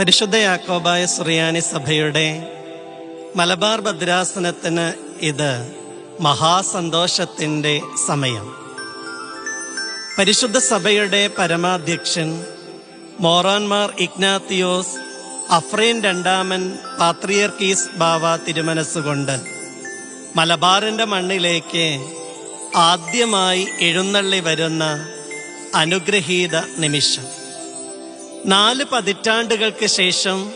പരിശുദ്ധ യാക്കോബായ സുറിയാനി സഭയുടെ മലബാർ ഭദ്രാസനത്തിന് ഇത് മഹാസന്തോഷത്തിന്റെ സമയം. പരിശുദ്ധ സഭയുടെ പരമാധ്യക്ഷൻ മോറാൻമാർ ഇഗ്നാത്തിയോസ് അഫ്രീൻ രണ്ടാമൻ പാത്രിയർക്കീസ് ബാവ തിരുമനസ്സുകൊണ്ട് മലബാറിന്റെ മണ്ണിലേക്ക് ആദ്യമായി എഴുന്നള്ളി വരുന്ന അനുഗ്രഹീത നിമിഷം. നാല് പതിറ്റാണ്ടുകൾക്ക് ശേഷം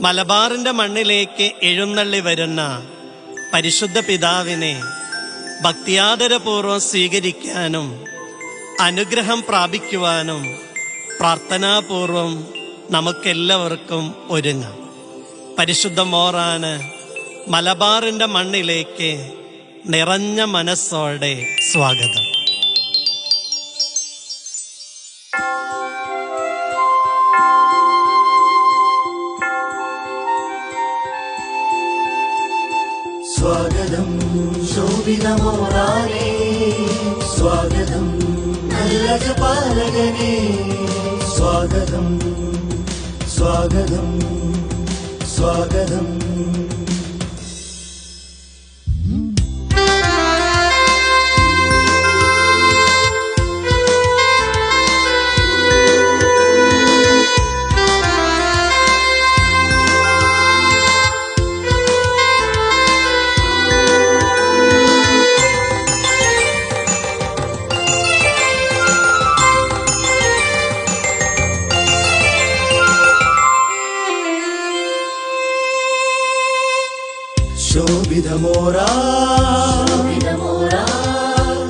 മലബാറിന്റെ മണ്ണിലേക്ക് എഴുന്നള്ളി വരുന്ന പരിശുദ്ധ പിതാവിനെ ഭക്തിയാദരപൂർവം സ്വീകരിക്കാനും അനുഗ്രഹം പ്രാപിക്കുവാനും പ്രാർത്ഥനാപൂർവം നമുക്കെല്ലാവർക്കും ഒരുങ്ങാം. പരിശുദ്ധ മോറാന് മലബാറിന്റെ മണ്ണിലേക്ക് നിറഞ്ഞ മനസ്സോടെ സ്വാഗതം. സ്വാഗതം ശോഭിതമോറാനേ സ്വാഗതം നല്ല പാലകനെ സ്വാഗതം സ്വാഗതം സ്വാഗതം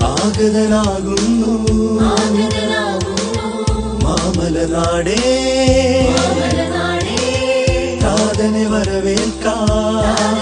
ആഗതനാകുന്നു. മാമലനാടേ. താതനെ വരവേൽക്കാം.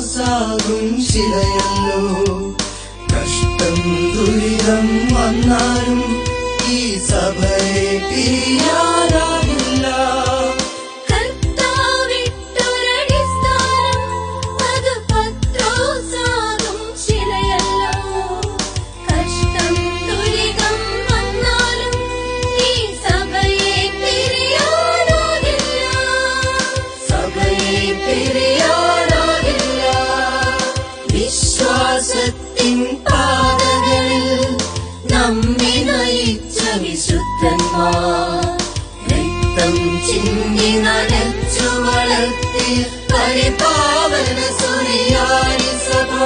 പത്രോസാകും ശിലയല്ലോ. കഷ്ടം ദുരിതം വന്നാലും ഈ സഭയെ പിരിയാനാകില്ല ചിന്തി നനച്ചു വളർത്തി പരിപാവന സുറിയാനി സഭ.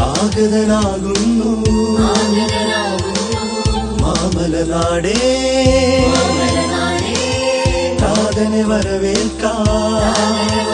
ആഗതനാകുന്നു. മാമലനാടേ. കാതനെ വരവേൽക്കാം.